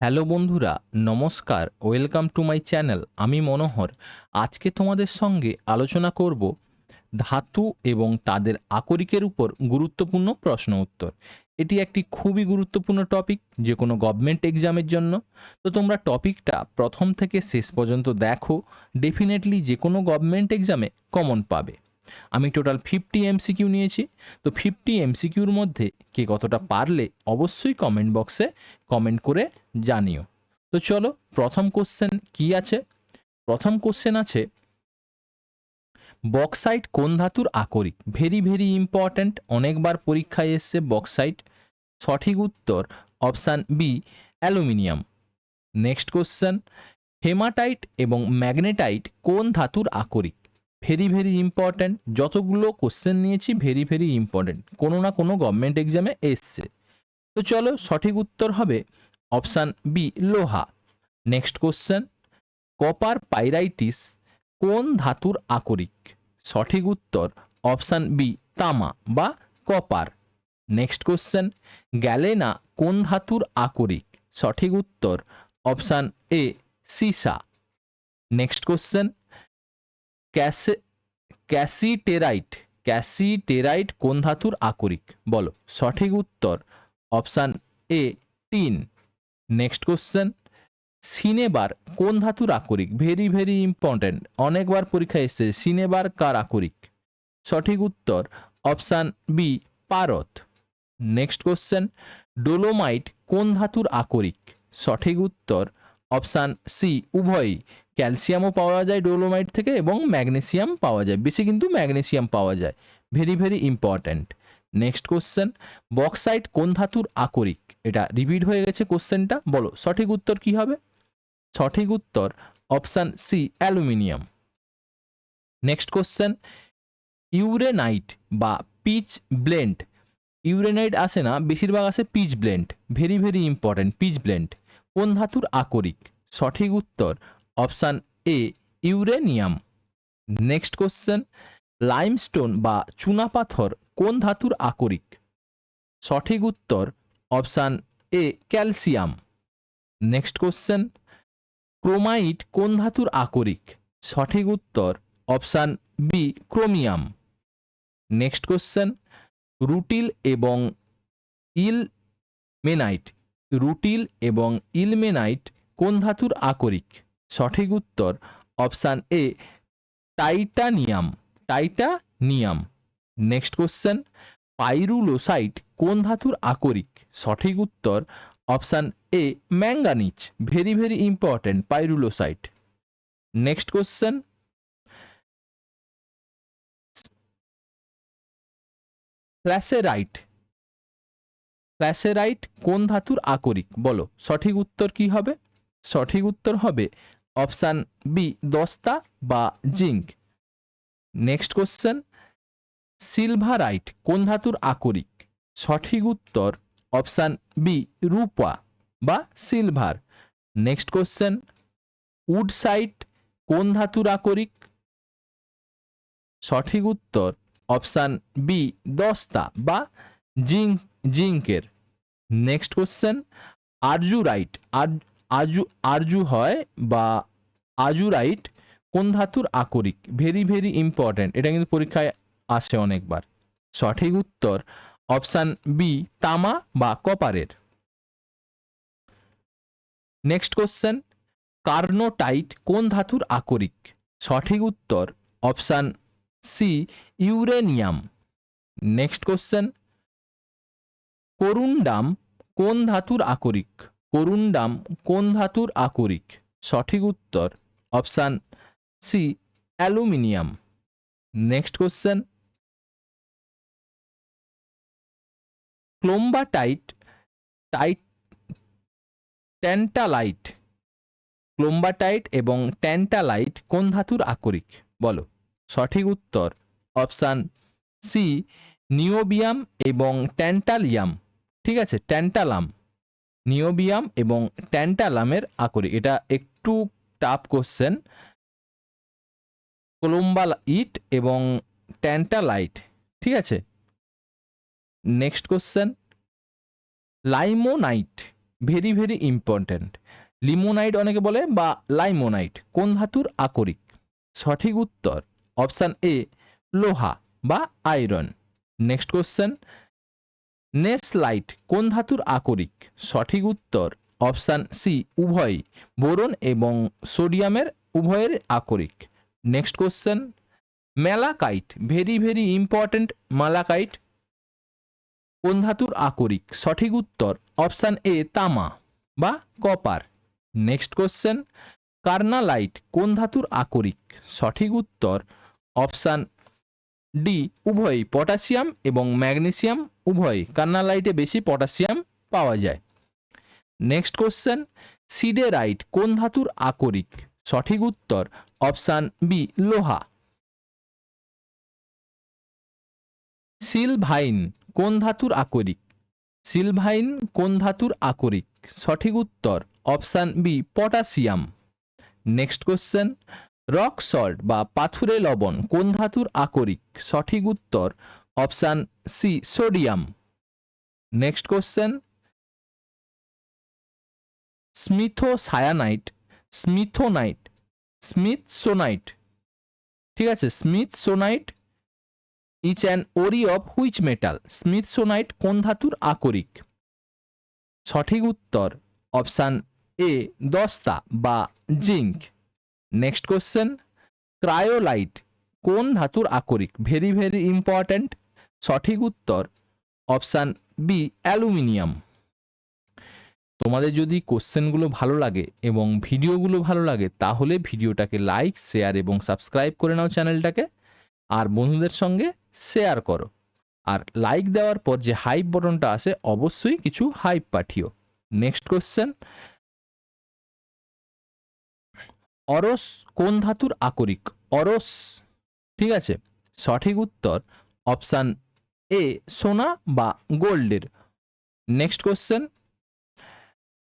Hello বন্ধুরা, নমস্কার, welcome to my channel, আমি মনোহর। আজকে তোমাদের সঙ্গে আলোচনা করব ধাতু এবং তাদের আকরিকের উপর গুরুত্বপূর্ণ প্রশ্ন উত্তর। এটি একটি খুবই গুরুত্বপূর্ণ টপিক যে কোনো গভর্নমেন্ট এক্সামের জন্য। তো তোমরা টপিকটা প্রথম থেকে শেষ পর্যন্ত দেখো ডেফিনেটলি যে কোনো গভর্নমেন্ট এক্সামে কমন পাবে। আমি টোটাল ফিফটি এমসিকিউ নিয়েছি। তো ফিফটি এমসিকিউর মধ্যে কে কতটা পারলে অবশ্যই কমেন্ট বক্সে কমেন্ট করে জানিও। তো চলো, প্রথম কোশ্চেন কি আছে? প্রথম কোশ্চেন আছে বক্সাইট কোন ধাতুর আকরিক? ভেরি ভেরি ইম্পর্ট্যান্ট অনেকবার পরীক্ষায় এসছে বক্সাইট সঠিক উত্তর option B aluminium next question haematite এবং ম্যাগনেটাইট কোন ধাতুর আকরিক? ভেরি ভেরি ইম্পর্ট্যান্ট যতগুলো কোশ্চেন নিয়েছি ভেরি ভেরি ইম্পর্ট্যান্ট কোনো না কোনো গভর্নমেন্ট এক্সামে এসছে। তো চলো, সঠিক উত্তর হবে অপশান বি লোহা। নেক্সট কোশ্চেন কপার পাইরাইটিস কোন ধাতুর আকরিক? সঠিক উত্তর অপশান বি তামা বা কপার নেক্সট কোশ্চেন গ্যালেনা কোন ধাতুর আকরিক? সঠিক উত্তর অপশান এ সিসা। নেক্সট কোশ্চেন ক্যাসে, ক্যাসিটেরাইট ক্যাসিটেরাইট কোন ধাতুর আকরিক? বলো, সঠিক উত্তর, অপশান এ, তিন। নেক্সট কোশ্চেন, সিনেবার কোন ধাতুর আকরিক? ভেরি ভেরি ইম্পর্ট্যান্ট, অনেকবার পরীক্ষা এসেছে, সিনেবার কার আকরিক? সঠিক উত্তর, অপশান বি, পারত। নেক্সট কোশ্চেন, ডোলোমাইট কোন ধাতুর আকরিক? সঠিক উত্তর অপশান সি, উভয়ই। ক্যালসিয়ামও পাওয়া যায় ডোলোমাইট থেকে এবং ম্যাগনেসিয়াম পাওয়া যায়। বেশি কিন্তু ম্যাগনেসিয়াম পাওয়া যায়। Very very important. Next question, bauxite কোন ধাতুর আকরিক? এটা রিপিট হয়ে গেছে কোশ্চেনটা। বলো, সঠিক উত্তর কি হবে? সঠিক উত্তর, option C, aluminium. Next question, uraninite বা পিচ ব্লেন্ড। ইউরেনাইট আসে না, বেশিরভাগ আসে pitchblende. Very very important, pitchblende. কোন ধাতুর আকরিক? সঠিক উত্তর, option A, uranium. Next question, limestone বা চুনাপাথর কোন ধাতুর আকরিক? সঠিক উত্তর, option A, calcium. Next question, chromite কোন ধাতুর আকরিক? সঠিক উত্তর, option B, chromium. Next question, rutile এবং ইল মেনাইট রুটিল এবং ইলমেনাইট কোন ধাতুর আকরিক? সঠিক উত্তর, option A, titanium. Titanium. Next question, pyrolusite কোন ধাতুর আকরিক? সঠিক উত্তর, option A, manganese. Very very important, pyrolusite. Next question cassiterite cassiterite কোন ধাতুর আকরিক? বলো, সঠিক উত্তর কি হবে? সঠিক উত্তর হবে অপশান বি দস্তা বা জিঙ্ক নেক্সট কোশ্চেন, সিলভারাইট কোন ধাতুর আকরিক? সঠিক উত্তর অপশান বি রূপা বা সিলভার। নেক্সট কোশ্চেন, উডসাইট কোন ধাতুর আকরিক? সঠিক উত্তর অপশান বি দস্তা বা জিঙ্ক জিঙ্কের। নেক্সট কোশ্চেন আরজুরাইট আর আজু আরজু হয় বা আজুরাইট কোন ধাতুর আকরিক? ভেরি ভেরি ইম্পর্ট্যান্ট এটা কিন্তু পরীক্ষায় আসে অনেকবার। সঠিক উত্তর অপশান বি তামা বা কপারের। নেক্সট কোশ্চেন কার্নোটাইট কোন ধাতুর আকরিক? সঠিক উত্তর option C uranium. Next question corundum কোন ধাতুর আকরিক? করুন্ডাম কোন ধাতুর আকরিক? সঠিক উত্তর, option C, aluminium. Next question. Columbite, tight, tantalite. Columbite এবং ট্যান্টালাইট কোন ধাতুর আকরিক? বলো। সঠিক উত্তর, অপশান সি, নিওবিয়াম এবং ট্যান্টালিয়াম। ঠিক আছে ট্যান্টালাম নিওবিয়াম এবং ট্যান্টালামের আকরিক এটা একটু টাফ কোশ্চেন কোলম্বাইট এবং ট্যান্টালাইট ঠিক আছে? Next question limonite very very important limonite অনেকে বলে, বা লাইমোনাইট কোন ধাতুর আকরিক সঠিক উত্তর অপশান এ লোহা বা আয়রন নেক্সট কোশ্চেন নেসলাইট কোন ধাতুর আকরিক? সঠিক উত্তর, অপশান সি উভয়। বোরন এবং সোডিয়ামের উভয়ের আকরিক। Next question malachite very very important malachite কোন ধাতুর আকরিক? সঠিক উত্তর, অপশান এ তামা বা কপার। নেক্সট কোশ্চেন, কার্নালাইট কোন ধাতুর আকরিক? সঠিক উত্তর, অপশান ডি উভয় পটাশিয়াম এবং ম্যাগনেসিয়াম উভয় কার্নালাইটে বেশি পটাশিয়াম পাওয়া যায়। নেক্সট কোশ্চেন, সিডেরাইট কোন ধাতুর আকরিক? সঠিক উত্তর, অপশান বি, লোহা। সিলভাইন কোন ধাতুর আকরিক? সিলভাইন কোন ধাতুর আকরিক? সঠিক উত্তর, option B, potassium. Next question rock salt বা পাথুরে লবণ কোন ধাতুর আকরিক? সঠিক উত্তর option C, sodium. Next question. স্মিথো স্মিথোসায়ানাইট, স্মিথোনাইট, স্মিথসোনাইট। ঠিক আছে, smithsonite, is an ore of which metal? Smithsonite কোন ধাতুর আকরিক? সঠিক উত্তর অপশান এ, দস্তা বা জিঙ্ক নেক্সট কোশ্চেন ক্রায়োলাইট কোন ধাতুর আকরিক? ভেরি ভেরি ইম্পর্ট্যান্ট সঠিক উত্তর অপশান বি অ্যালুমিনিয়াম। তোমাদের যদি কোশ্চেনগুলো ভালো লাগে এবং ভিডিওগুলো ভালো লাগে, তাহলে ভিডিওটাকে লাইক শেয়ার এবং সাবস্ক্রাইব করে নাও চ্যানেলটাকে আর বন্ধুদের সঙ্গে শেয়ার করো। আর লাইক দেওয়ার পর যে হাইপ বটনটা আসে, অবশ্যই কিছু হাইপ পাঠিও। নেক্সট কোশ্চেন অরস কোন ধাতুর আকরিক? অরস। ঠিক আছে? সঠিক উত্তর অপশান এ সোনা বা গোল্ডের। Next question.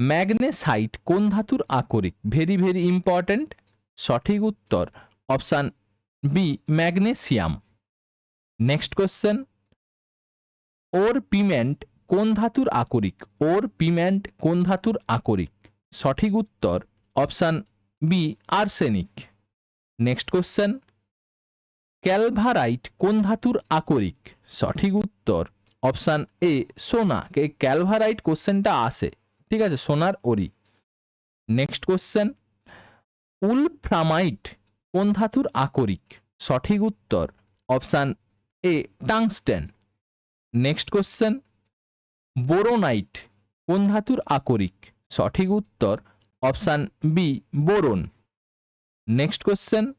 ম্যাগনেসাইট কোন ধাতুর আকরিক? Very very important. সঠিক উত্তর option B magnesium. Next question. Orpiment কোন ধাতুর আকরিক? ওর পিমেন্ট কোন ধাতুর আকরিক? সঠিক উত্তর option B, arsenic. Next question. Calaverite কোন ধাতুর আকরিক? সঠিক উত্তর, অপশান এ, সোনা। এই ক্যালভারাইট কোশ্চেনটা আসে ঠিক আছে, সোনার ওরি। Next question. উলফ্রামাইট কোন ধাতুর আকরিক? সঠিক উত্তর, option A, tungsten. Next question. Boronite কোন ধাতুর আকরিক? সঠিক উত্তর option B boron next question,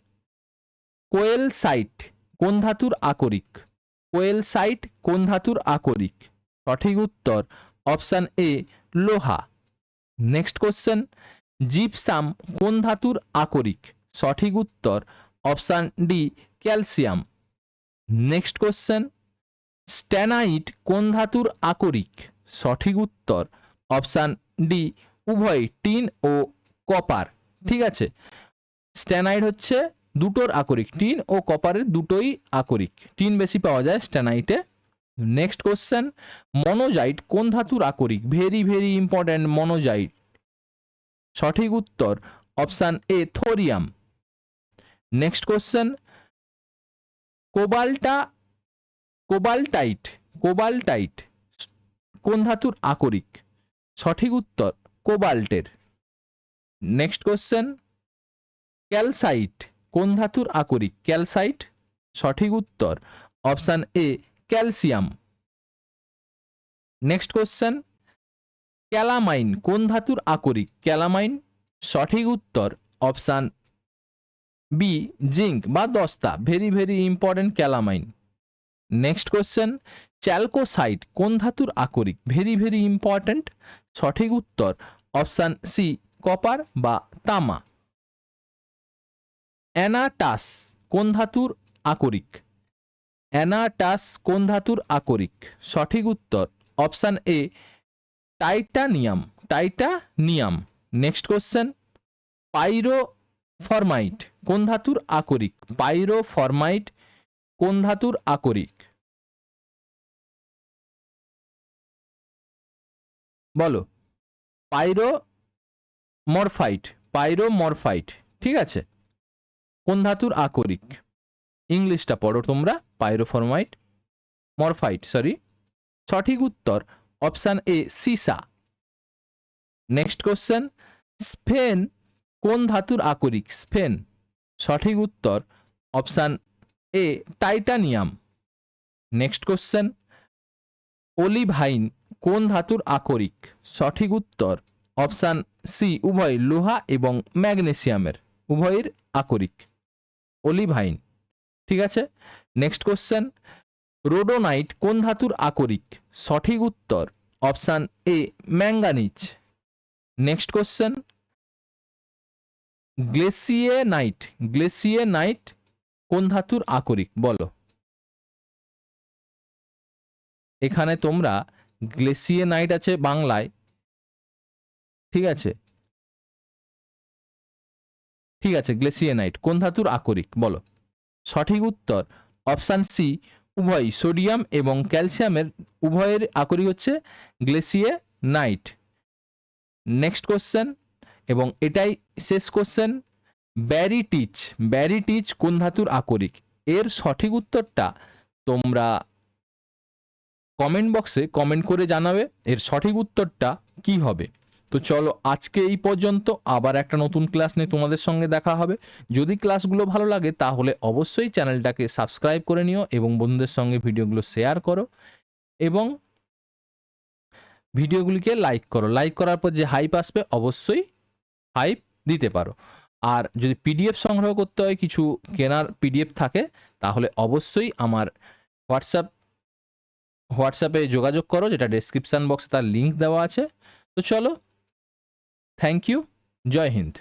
কোয়েল সাইট কোন ধাতুর আকরিক? কোয়েল সাইট কোন ধাতুর আকরিক? সঠিক উত্তর অপশান এ, লোহা। নেক্সট কোশ্চেন, জিপসাম কোন ধাতুর আকরিক? সঠিক উত্তর option D, calcium. Next question, stannite কোন ধাতুর আকরিক? সঠিক উত্তর অপশান ডি উভয় টিন ও কপার, ঠিক আছে? স্ট্যানাইট হচ্ছে দুটোর আকরিক, টিন ও কপারের দুটোই আকরিক। টিন বেশি পাওয়া যায় স্ট্যানাইটে। নেক্সট কোশ্চেন মনোজাইট কোন ধাতুর আকরিক? Very very important monazite. সঠিক উত্তর option A thorium next question কোবাল্টা, cobaltite cobaltite কোন ধাতুর আকরিক? সঠিক উত্তর কোবাল্টের। নেক্সট কোশ্চেন ক্যালসাইট কোন ধাতুর আকরিক? ক্যালসাইট সঠিক উত্তর option A calcium next question calamine কোন ধাতুর আকরিক? ক্যালামাইন সঠিক উত্তর অপশান বি জিঙ্ক বা দস্তা। Very very important calamine next question chalcocite কোন ধাতুর আকরিক? ভেরি ভেরি ইম্পর্ট্যান্ট সঠিক উত্তর অপশান সি, কপার বা তামা। অ্যানাটাস কোন ধাতুর আকরিক? অ্যানাটাস কোন ধাতুর আকরিক? সঠিক উত্তর option A, titanium. Titanium. Next question. Pyromorphite কোন ধাতুর আকরিক? পাইরোফরমাইট কোন ধাতুর আকরিক? বলো। পাইরো মরফাইট পাইরো মরফাইট ঠিক আছে? কোন ধাতুর আকরিক? ইংলিশটা পড়ো তোমরা, পাইরোফরমাইট, মরফাইট সরি সঠিক উত্তর, অপশান এ, সিসা। নেক্সট কোশ্চেন, স্পেন কোন ধাতুর আকরিক? স্পেন। সঠিক উত্তর, option A, titanium. Next question olivine কোন ধাতুর আকরিক? সঠিক উত্তর, অপশান সি উভয় লোহা এবং ম্যাগনেসিয়ামের, উভয়ের আকরিক। অলিভাইন, ঠিক আছে? নেক্সট কোশ্চেন রোডোনাইট কোন ধাতুর আকরিক? সঠিক উত্তর, option A manganese. Next question গ্লেসিয়ে নাইট গ্লেসিয়ে নাইট কোন ধাতুর আকরিক? বলো। এখানে তোমরা গ্লেসিয়েনাইট আছে বাংলায়, ঠিক আছে? ঠিক আছে গ্লেসিয়ে নাইট কোন ধাতুর আকরিক? বলো। সঠিক উত্তর, অপশান সি, উভয় সোডিয়াম এবং ক্যালসিয়ামের, উভয়ের আকরিক হচ্ছে গ্লেসিয়ে নাইট নেক্সট কোশ্চেন, এবং এটাই শেষ কোশ্চেন, ব্যারিটিচ ব্যারিটিচ কোন ধাতুর আকরিক? এর সঠিক উত্তরটা তোমরা কমেন্ট বক্সে কমেন্ট করে জানাবে এর সঠিক উত্তরটা কি হবে। তো চলো আজকে এই পর্যন্ত, আবার একটা নতুন ক্লাস নিয়ে তোমাদের সঙ্গে দেখা হবে। যদি ক্লাসগুলো ভালো লাগে তাহলে অবশ্যই চ্যানেলটাকে সাবস্ক্রাইব করে নিও এবং বন্ধুদের সঙ্গে ভিডিওগুলো শেয়ার করো এবং ভিডিওগুলিকে লাইক করো। লাইক করার পর যে হাইপ আসবে অবশ্যই হাইপ দিতে পারো। আর যদি পিডিএফ সংগ্রহ করতে হয়, কিছু কেনার পিডিএফ থাকে, তাহলে অবশ্যই আমার হোয়াটসঅ্যাপ হোয়াটসঅ্যাপে যোগাযোগ করো, যেটা ডেসক্রিপশান বক্সে তার লিঙ্ক দেওয়া আছে। তো চলো থ্যাংক ইউ জয় হিন্দ।